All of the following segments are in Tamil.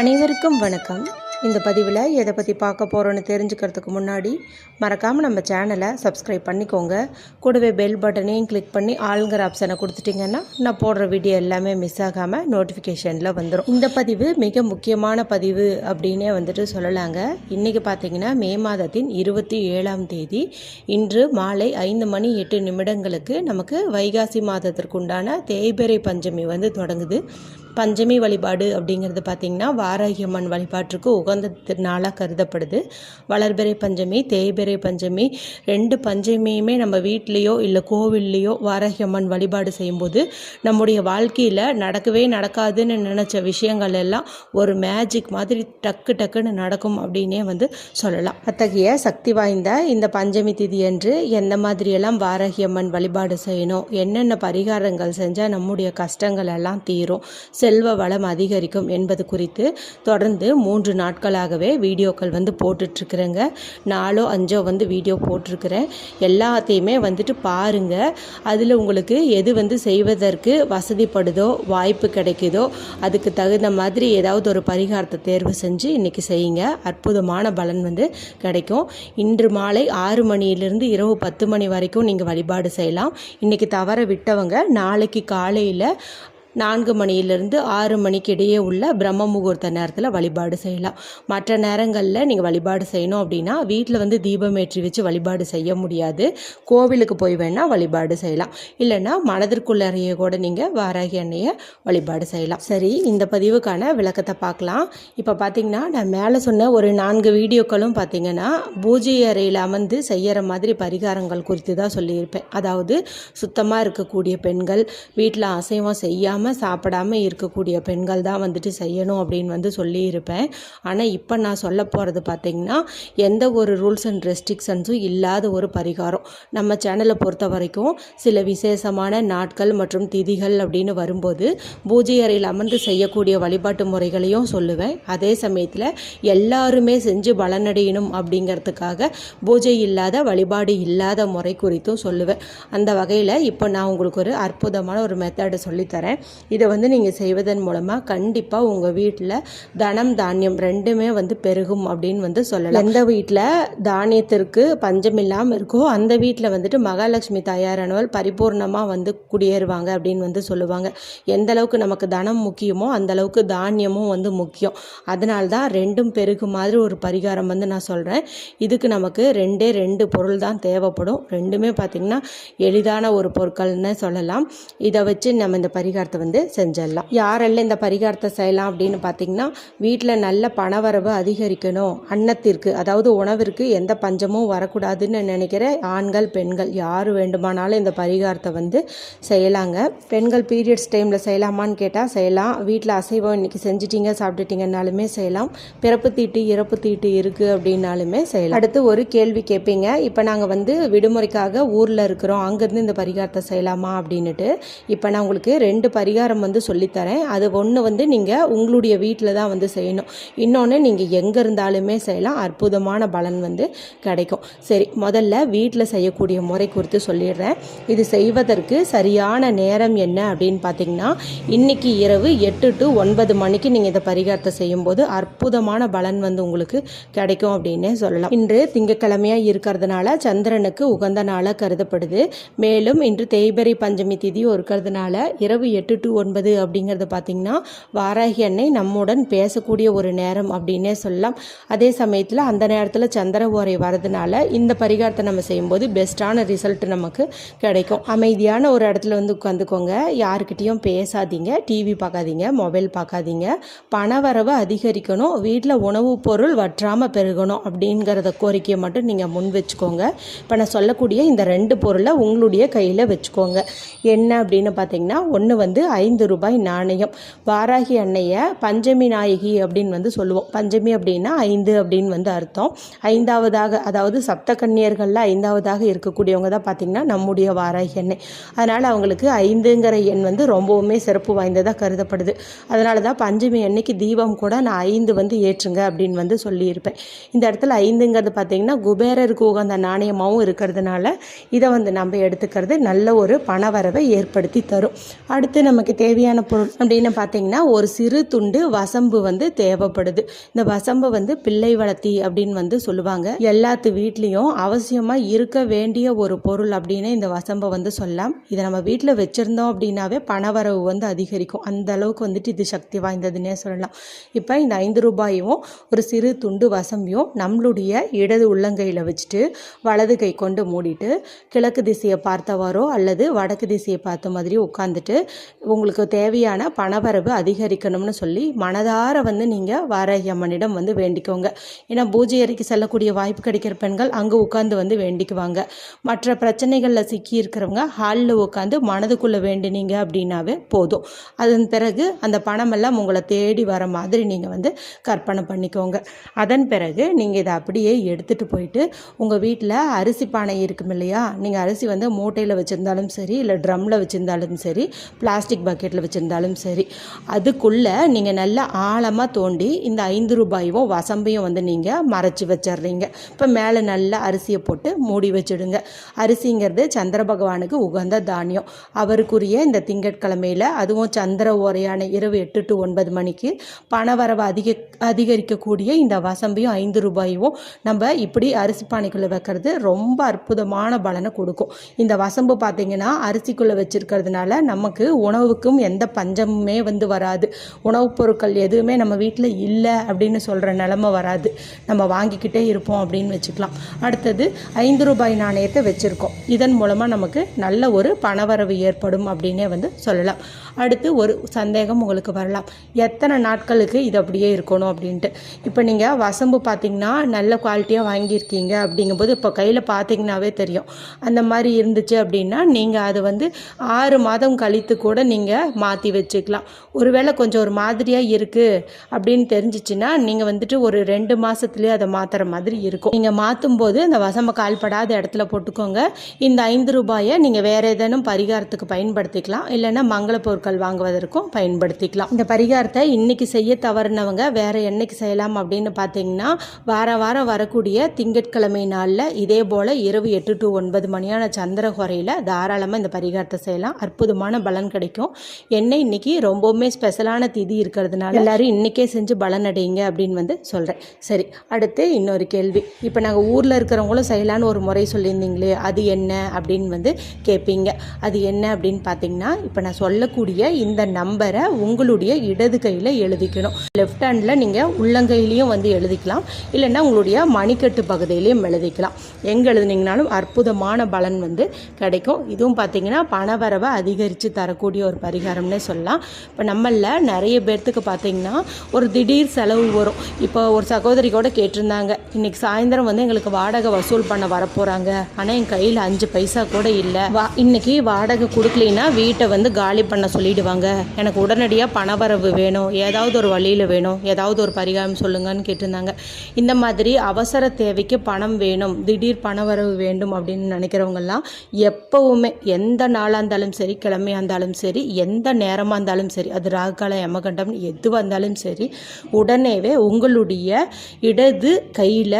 அனைவருக்கும் வணக்கம். இந்த பதிவில் எதை பற்றி பார்க்க போகிறோன்னு தெரிஞ்சுக்கிறதுக்கு முன்னாடி மறக்காமல் நம்ம சேனலை சப்ஸ்கிரைப் பண்ணிக்கோங்க. கூடவே பெல் பட்டனையும் கிளிக் பண்ணி ஆளுங்கிற ஆப்ஷனை கொடுத்துட்டிங்கன்னா நான் போடுற வீடியோ எல்லாமே மிஸ் ஆகாமல் நோட்டிஃபிகேஷனில் வந்துடும் இந்த பதிவு மிக முக்கியமான பதிவு அப்படின்னே வந்துட்டு சொல்லலாங்க. இன்றைக்கி பார்த்தீங்கன்னா மே மாதத்தின் இருபத்தி ஏழாம் தேதி இன்று மாலை ஐந்து மணி எட்டு நிமிடங்களுக்கு நமக்கு வைகாசி மாதத்திற்குண்டான தேய்பிரை பஞ்சமி வந்து தொடங்குது. பஞ்சமி வழிபாடு அப்படிங்கிறது பார்த்திங்கன்னா வாராகியம்மன் வழிபாட்டிற்கு வழிபாட்டுக்கு உகந்த திருநாளாக கருதப்படுது. வளர்பிறை பஞ்சமி தேய்பிறை பஞ்சமி ரெண்டு பஞ்சமியுமே நம்ம வீட்லேயோ இல்லை கோவில்லையோ வாராகியம்மன் வழிபாடு செய்யும்போது நம்முடைய வாழ்க்கையில் நடக்கவே நடக்காதுன்னு நினச்ச விஷயங்கள் எல்லாம் ஒரு மேஜிக் மாதிரி டக்கு டக்குன்னு நடக்கும் அப்படின்னே வந்து சொல்லலாம். அத்தகைய சக்தி வாய்ந்த இந்த பஞ்சமி திதி என்று எந்த மாதிரியெல்லாம் வாராகியம்மன் வழிபாடு செய்யணும் என்னென்ன பரிகாரங்கள் செஞ்சால் நம்முடைய கஷ்டங்கள் எல்லாம் தீரும் செல்வ வளம் அதிகரிக்கும் என்பது குறித்து தொடர்ந்து மூன்று நாட்களாகவே வீடியோக்கள் வந்து போட்டுட்ருக்குறேங்க. நாலோ அஞ்சோ வந்து வீடியோ போட்டிருக்கிறேன். எல்லாத்தையுமே வந்துட்டு பாருங்கள் அதில் உங்களுக்கு எது வந்து செய்வதற்கு வசதிப்படுதோ வாய்ப்பு கிடைக்குதோ அதுக்கு தகுந்த மாதிரி ஏதாவது ஒரு பரிகாரத்தை தேர்வு செஞ்சு இன்றைக்கி செய்யுங்க. அற்புதமான பலன் வந்து கிடைக்கும். இன்று மாலை ஆறு மணியிலிருந்து இரவு பத்து மணி வரைக்கும் நீங்கள் வழிபாடு செய்யலாம். இன்றைக்கி தவற விட்டவங்க நாளைக்கு காலையில் நான்கு மணியிலிருந்து ஆறு மணிக்கு இடையே உள்ள பிரம்ம முகூர்த்த நேரத்தில் வழிபாடு செய்யலாம். மற்ற நேரங்களில் நீங்கள் வழிபாடு செய்யணும் அப்படின்னா வீட்டில் வந்து தீபம் ஏற்றி வச்சு வழிபாடு செய்ய முடியாது. கோவிலுக்கு போய் வேணால் வழிபாடு செய்யலாம். இல்லைன்னா மனதிற்குள்ளறைய கூட நீங்கள் வாராகி அன்னையை வழிபாடு செய்யலாம். சரி இந்த பதிவுக்கான விளக்கத்தை பார்க்கலாம். இப்போ பார்த்தீங்கன்னா நான் மேலே சொன்ன ஒரு நான்கு வீடியோக்களும் பார்த்தீங்கன்னா பூஜை அறையில் அமர்ந்து செய்கிற மாதிரி பரிகாரங்கள் குறித்து தான் சொல்லியிருப்பேன். அதாவது சுத்தமாக இருக்கக்கூடிய பெண்கள் வீட்டில் அசைவம் செய்யாமல் இல்லாமல் சாப்பிடாம இருக்கக்கூடிய பெண்கள் தான் வந்துட்டு செய்யணும் அப்படின்னு வந்து சொல்லியிருப்பேன். ஆனால் இப்போ நான் சொல்ல போகிறது பார்த்திங்கன்னா எந்த ஒரு ரூல்ஸ் அண்ட் ரெஸ்ட்ரிக்ஷன்ஸும் இல்லாத ஒரு பரிகாரம். நம்ம சேனலை பொறுத்த வரைக்கும் சில விசேஷமான நாட்கள் மற்றும் திதிகள் அப்படின்னு வரும்போது பூஜை அறையில் அமர்ந்து செய்யக்கூடிய வழிபாட்டு முறைகளையும் சொல்லுவேன். அதே சமயத்தில் எல்லாருமே செஞ்சு பலனடையணும் அப்படிங்கிறதுக்காக பூஜை இல்லாத வழிபாடு இல்லாத முறை குறித்தும் சொல்லுவேன். அந்த வகையில் இப்போ நான் உங்களுக்கு ஒரு அற்புதமான ஒரு மெத்தடை சொல்லித்தரேன். இதை வந்து நீங்கள் செய்வதன் மூலமாக கண்டிப்பாக உங்கள் வீட்டில் தனம் தானியம் ரெண்டுமே வந்து பெருகும் அப்படின்னு வந்து சொல்லலாம். எந்த வீட்டில் தானியத்திற்கு பஞ்சம் இல்லாமல் இருக்கோ அந்த வீட்டில் வந்துட்டு மகாலட்சுமி தயாரானவள் பரிபூர்ணமாக வந்து குடியேறுவாங்க அப்படின்னு வந்து சொல்லுவாங்க. எந்த அளவுக்கு நமக்கு தனம் முக்கியமோ அந்த அளவுக்கு தானியமும் வந்து முக்கியம். அதனால தான் ரெண்டும் பெருகு மாதிரி ஒரு பரிகாரம் வந்து நான் சொல்கிறேன் இதுக்கு நமக்கு ரெண்டே ரெண்டு பொருள் தான் தேவைப்படும். ரெண்டுமே பார்த்திங்கன்னா எளிதான ஒரு பொருட்கள்னு சொல்லலாம். இதை வச்சு நம்ம இந்த பரிகாரத்தை வந்து செஞ்சிடலாம். யாரெல்லாம் இந்த பரிகாரத்தை செய்யலாம் அப்படின்னு பார்த்தீங்கன்னா வீட்டில் நல்ல பணவரவு அதிகரிக்கணும். அன்னத்திற்கு அதாவது உணவிற்கு எந்த பஞ்சமும் வரக்கூடாதுன்னு நினைக்கிற ஆண்கள் பெண்கள் யார் வேண்டுமானாலும் இந்த பரிகாரத்தை வந்து செய்யலாங்க. பெண்கள் பீரியட்ஸ் டைமில் செய்யலாமான்னு கேட்டால் செய்யலாம். வீட்டில் அசைவம் இன்றைக்கி செஞ்சிட்டிங்க சாப்பிட்டுட்டிங்கனாலுமே செய்யலாம். பிறப்பு தீட்டு இறப்பு தீட்டு இருக்குது அப்படின்னாலுமே செய்யலாம். அடுத்து ஒரு கேள்வி கேட்பீங்க. இப்போ நாங்கள் வந்து விடுமுறைக்காக ஊரில் இருக்கிறோம். அங்கேருந்து இந்த பரிகாரத்தை செய்யலாமா அப்படின்னுட்டு. இப்போ நான் உங்களுக்கு ரெண்டு பரி பரிகாரம் வந்து சொல்லித்தரேன். அது ஒன்று வந்து நீங்கள் உங்களுடைய வீட்டில் தான் வந்து செய்யணும். இன்னொன்று நீங்கள் எங்கே இருந்தாலுமே செய்யலாம். அற்புதமான பலன் வந்து கிடைக்கும். சரி முதல்ல வீட்டில் செய்யக்கூடிய முறை குறித்து சொல்லிடுறேன். இது செய்வதற்கு சரியான நேரம் என்ன அப்படின்னு பார்த்தீங்கன்னா இன்னைக்கு இரவு எட்டு டு ஒன்பது மணிக்கு நீங்கள் இந்த பரிகாரத்தை செய்யும்போது அற்புதமான பலன் வந்து உங்களுக்கு கிடைக்கும் அப்படின்னே சொல்லலாம். இன்று திங்கக்கிழமையாக இருக்கிறதுனால சந்திரனுக்கு உகந்த நாளாக கருதப்படுது. மேலும் இன்று தேய்பிறை பஞ்சமி திதியும் இருக்கிறதுனால இரவு எட்டு டு ஒன்பது அப்படிங்கிறது பார்த்திங்கன்னா வாராகி அன்னை நம்முடன் பேசக்கூடிய ஒரு நேரம் அப்படின்னே சொல்லலாம். அதே சமயத்தில் அந்த நேரத்தில் சந்திர ஓரை வரதுனால இந்த பரிகாரத்தை நம்ம செய்யும்போது பெஸ்ட்டான ரிசல்ட் நமக்கு கிடைக்கும். அமைதியான ஒரு இடத்துல வந்து உட்காந்துக்கோங்க. யாருக்கிட்டேயும் பேசாதீங்க. டிவி பார்க்காதீங்க. மொபைல் பார்க்காதீங்க. பணவரவு அதிகரிக்கணும். வீட்டில் உணவுப் பொருள் வற்றாமல் பெருகணும் அப்படிங்கிறத கோரிக்கையை மட்டும் நீங்கள் முன் வச்சுக்கோங்க. இப்போ நான் சொல்லக்கூடிய இந்த ரெண்டு பொருளை உங்களுடைய கையில் வச்சுக்கோங்க. என்ன அப்படின்னு பார்த்தீங்கன்னா ஒன்று வந்து ஐந்து ரூபாய் நாணயம். வாராகி அன்னையை பஞ்சமி நாயகி அப்படின்னு வந்து சொல்லுவோம். பஞ்சமி அப்படின்னா ஐந்து அப்படின்னு வந்து அர்த்தம். ஐந்தாவதாக அதாவது சப்த கன்னியர்களில் ஐந்தாவதாக இருக்கக்கூடியவங்க தான் பார்த்திங்கன்னா நம்முடைய வாராகி அன்னை. அதனால் அவங்களுக்கு ஐந்துங்கிற எண் வந்து ரொம்பவுமே சிறப்பு வாய்ந்ததாக கருதப்படுது. அதனால தான் பஞ்சமி அன்னைக்கு தீபம் கூட நான் ஐந்து வந்து ஏற்றுங்க அப்படின்னு வந்து சொல்லியிருப்பேன். இந்த இடத்துல ஐந்துங்கிறது பார்த்திங்கன்னா குபேரருக்கு உகந்த நாணயமாகவும் இருக்கிறதுனால இதை வந்து நம்ம எடுத்துக்கிறது நல்ல ஒரு பணவரவை ஏற்படுத்தி தரும். அடுத்து நம்ம நமக்கு தேவையான பொருள் அப்படின்னு பார்த்தீங்கன்னா ஒரு சிறு துண்டு வசம்பு வந்து தேவைப்படுது. இந்த வசம்பை வந்து பிள்ளை வளர்த்தி அப்படின்னு வந்து சொல்லுவாங்க. எல்லாத்து வீட்லேயும் அவசியமாக இருக்க வேண்டிய ஒரு பொருள் அப்படின்னு இந்த வசம்பை வந்து சொல்லலாம். இதை நம்ம வீட்டில் வச்சுருந்தோம் அப்படின்னாவே பணவரவு வந்து அதிகரிக்கும். அந்த அளவுக்கு வந்துட்டு இது சக்தி வாய்ந்ததுன்னே சொல்லலாம். இப்போ இந்த ஐந்து ரூபாயும் ஒரு சிறு துண்டு வசம்பியும் நம்மளுடைய இடது உள்ளங்கையில் வச்சுட்டு வலது கை கொண்டு மூடிட்டு கிழக்கு திசையை பார்த்தவாரோ அல்லது வடக்கு திசையை பார்த்த மாதிரி உட்காந்துட்டு உங்களுக்கு தேவையான பணவரவு அதிகரிக்கணும்னு சொல்லி மனதார வந்து நீங்கள் வாராகி அம்மனிடம் வந்து வேண்டிக்கோங்க. ஏன்னா பூஜை அறைக்கு செல்லக்கூடிய வாய்ப்பு கிடைக்கிற பெண்கள் அங்கே உட்காந்து வந்து வேண்டிக்குவாங்க. மற்ற பிரச்சனைகளில் சிக்கி இருக்கிறவங்க ஹாலில் உட்காந்து மனதுக்குள்ளே வேண்டினீங்க அப்படின்னாவே போதும். அதன் பிறகு அந்த பணமெல்லாம் உங்களை தேடி வர மாதிரி நீங்கள் வந்து கற்பனை பண்ணிக்கோங்க. அதன் பிறகு நீங்கள் இதை அப்படியே எடுத்துகிட்டு போயிட்டு உங்கள் வீட்டில் அரிசி பானை இருக்கும் இல்லையா? நீங்கள் அரிசி வந்து மூட்டையில் வச்சுருந்தாலும் சரி இல்லை ட்ரம்மில் வச்சுருந்தாலும் சரி பிளாஸ்டிக் பக்கெட்டில் வச்சுருந்தாலும் சரி அதுக்குள்ளே நீங்கள் நல்லா ஆழமாக தோண்டி இந்த ஐந்து ரூபாயும் வசம்பையும் வந்து நீங்கள் மறைச்சி வச்சிடுறீங்க. இப்போ மேலே நல்லா அரிசியை போட்டு மூடி வச்சுடுங்க. அரிசிங்கிறது சந்திர பகவானுக்கு உகந்த தானியம். அவருக்குரிய இந்த திங்கட்கிழமையில் அதுவும் சந்திர ஓரையான இரவு எட்டு டு ஒன்பது மணிக்கு பணவரவு அதிக அதிகரிக்கக்கூடிய இந்த வசம்பையும் ஐந்து ரூபாயும் நம்ம இப்படி அரிசி பானைக்குள்ளே வைக்கிறது ரொம்ப அற்புதமான பலனை கொடுக்கும். இந்த வசம்பு பார்த்திங்கன்னா அரிசிக்குள்ளே வச்சுருக்கிறதுனால நமக்கு உணவு உணவுக்கும் எந்த பஞ்சமுமே வந்து வராது. உணவுப் பொருட்கள் எதுவுமே நம்ம வீட்டில் இல்லை அப்படின்னு சொல்கிற நிலமை வராது. நம்ம வாங்கிக்கிட்டே இருப்போம் அப்படின்னு வச்சுக்கலாம். அடுத்தது ஐந்து ரூபாய் நாணயத்தை வச்சுருக்கோம். இதன் மூலமாக நமக்கு நல்ல ஒரு பணவரவு ஏற்படும் அப்படின்னே வந்து சொல்லலாம். அடுத்து ஒரு சந்தேகம் உங்களுக்கு வரலாம். எத்தனை நாட்களுக்கு இது அப்படியே இருக்கணும் அப்படின்ட்டு. இப்போ நீங்கள் வசம்பு பார்த்தீங்கன்னா நல்ல குவாலிட்டியாக வாங்கியிருக்கீங்க அப்படிங்கும்போது இப்போ கையில் பார்த்தீங்கன்னாவே தெரியும். அந்த மாதிரி இருந்துச்சு அப்படின்னா நீங்கள் அது வந்து ஆறு மாதம் கழித்து கூட நீங்கள் மாற்றி வச்சுக்கலாம். ஒருவேளை கொஞ்சம் ஒரு மாதிரியாக இருக்குது அப்படின்னு தெரிஞ்சிச்சுன்னா நீங்கள் வந்துட்டு ஒரு ரெண்டு மாதத்துலேயே அதை மாற்றுற மாதிரி இருக்கும். நீங்கள் மாற்றும் போது அந்த வசம்ப கால்படாத இடத்துல போட்டுக்கோங்க. இந்த ஐந்து ரூபாயை நீங்கள் வேறு ஏதேனும் பரிகாரத்துக்கு பயன்படுத்திக்கலாம். இல்லைன்னா மங்கள பொருட்கள் வாங்குவதற்கும் பயன்படுத்திக்கலாம். இந்த பரிகாரத்தை இன்றைக்கி செய்ய தவறுனவங்க வேறு என்னைக்கு செய்யலாம் அப்படின்னு பார்த்தீங்கன்னா வார வாரம் வரக்கூடிய திங்கட்கிழமை நாளில் இதே போல் இரவு எட்டு டு ஒன்பது மணியான சந்திர குறையில் தாராளமாக இந்த பரிகாரத்தை செய்யலாம். அற்புதமான பலன் கிடைக்கும். என்ன இன்னைக்கு ரொம்பவுமே ஸ்பெஷலான திதி இருக்கிறதுனால எல்லாரும் இன்னைக்கே செஞ்சு பலன் அடையுங்க அப்படின்னு வந்து சொல்கிறேன் சரி அடுத்து இன்னொரு கேள்வி. இப்போ நாங்கள் ஊரில் இருக்கிறவங்களும் செய்யலான்னு ஒரு முறை சொல்லியிருந்தீங்களே அது என்ன அப்படின்னு வந்து கேட்பீங்க அது என்ன அப்படின்னு பார்த்தீங்கன்னா இப்போ நான் சொல்லக்கூடிய இந்த நம்பரை உங்களுடைய இடது கையில் எழுதிக்கணும். லெஃப்ட் ஹேண்டில் நீங்கள் உள்ளங்கையிலையும் வந்து எழுதிக்கலாம். இல்லைன்னா உங்களுடைய மணிக்கட்டு பகுதியிலையும் எழுதிக்கலாம். எங்கே எழுதுனீங்கனாலும் அற்புதமான பலன் வந்து கிடைக்கும். இதுவும் பார்த்தீங்கன்னா பணவரவை அதிகரித்து தரக்கூடிய ஒரு பரிகாரம்னே சொல்லலாம். இப்போ நம்மளில் நிறைய பேர்த்துக்கு பார்த்தீங்கன்னா ஒரு திடீர் செலவு வரும். இப்போ ஒரு சகோதரி கூட கேட்டிருந்தாங்க இன்னைக்கு சாயந்தரம் வந்து எங்களுக்கு வாடகை வசூல் பண்ண வரப்போகிறாங்க ஆனால் என் கையில் அஞ்சு பைசா கூட இல்லை. வா இன்னைக்கு வாடகை கொடுக்கலைன்னா வீட்டை வந்து காலி பண்ண சொல்லிடுவாங்க. எனக்கு உடனடியாக பணவரவு வேணும். ஏதாவது ஒரு வழியில் வேணும். ஏதாவது ஒரு பரிகாரம் சொல்லுங்கன்னு கேட்டிருந்தாங்க. இந்த மாதிரி அவசர தேவைக்கு பணம் வேணும். திடீர் பணவரவு வேண்டும் அப்படின்னு நினைக்கிறவங்கெல்லாம் எப்பவுமே எந்த நாளாக இருந்தாலும் சரி கிழமையாக இருந்தாலும் சரி சரி எந்த நேரமாக இருந்தாலும் சரி அது ராகுகால யமகண்டம் எதுவாக இருந்தாலும் சரி உடனேவே உங்களுடைய இடது கையில்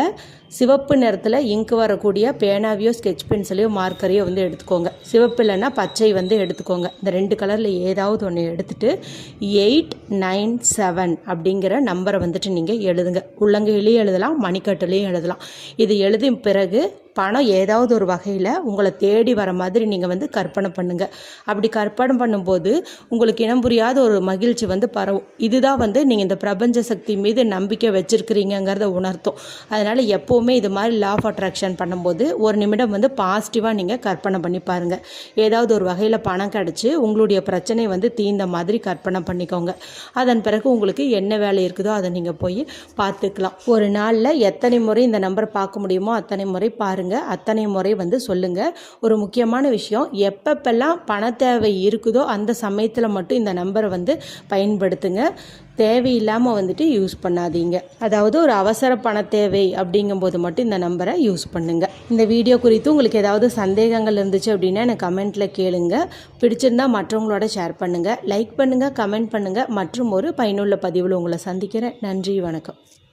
சிவப்பு நிறத்தில் இங்கு வரக்கூடிய பேனாவையோ ஸ்கெட்ச் பென்சிலையோ மார்க்கரையோ வந்து எடுத்துக்கோங்க. சிவப்பு இல்லைன்னா பச்சை வந்து எடுத்துக்கோங்க. இந்த ரெண்டு கலரில் ஏதாவது ஒன்று எடுத்துகிட்டு எயிட் நைன் செவன் அப்படிங்கிற நம்பரை வந்துட்டு நீங்கள் எழுதுங்க. உள்ளங்கையிலையும் எழுதலாம் மணிக்கட்டுலேயும் எழுதலாம். இது எழுதிய பிறகு பணம் ஏதாவது ஒரு வகையில் உங்களை தேடி வர மாதிரி நீங்கள் வந்து கற்பனை பண்ணுங்கள் அப்படி கற்பனை பண்ணும்போது உங்களுக்கு இனம் புரியாத ஒரு மகிழ்ச்சி வந்து பரவும். இதுதான் வந்து நீங்கள் இந்த பிரபஞ்ச சக்தி மீது நம்பிக்கை வச்சுருக்கிறீங்கிறத உணர்த்தும். அதனால் எப்போவுமே இது மாதிரி லா ஆஃப் அட்ராக்ஷன் பண்ணும்போது ஒரு நிமிடம் வந்து பாசிட்டிவாக நீங்கள் கற்பனை பண்ணி பாருங்கள் ஏதாவது ஒரு வகையில் பணம் கிடச்சி உங்களுடைய பிரச்சனை வந்து தீர்ந்த மாதிரி கற்பனை பண்ணிக்கோங்க. அதன் பிறகு உங்களுக்கு என்ன வேலை இருக்குதோ அதை நீங்கள் போய் பார்த்துக்கலாம். ஒரு நாளில் எத்தனை முறை இந்த நம்பரை பார்க்க முடியுமோ அத்தனை முறை பாருங்கள் அத்தனை முறை வந்து சொல்லுங்கள் ஒரு முக்கியமான விஷயம் எப்பப்பெல்லாம் பண தேவை இருக்குதோ அந்த சமயத்தில் மட்டும் இந்த நம்பரை வந்து பயன்படுத்துங்க. தேவையில்லாமல் வந்துட்டு யூஸ் பண்ணாதீங்க. அதாவது ஒரு அவசர பண தேவை அப்படிங்கும்போது மட்டும் இந்த நம்பரை யூஸ் பண்ணுங்கள் இந்த வீடியோ குறித்து உங்களுக்கு ஏதாவது சந்தேகங்கள் இருந்துச்சு அப்படின்னா எனக்கு கமெண்ட்டில் கேளுங்க. பிடிச்சிருந்தா மற்றவங்களோட ஷேர் பண்ணுங்கள் லைக் பண்ணுங்கள் கமெண்ட் பண்ணுங்கள் மற்றும் ஒரு பயனுள்ள பதிவில் உங்களை சந்திக்கிறேன். நன்றி வணக்கம்.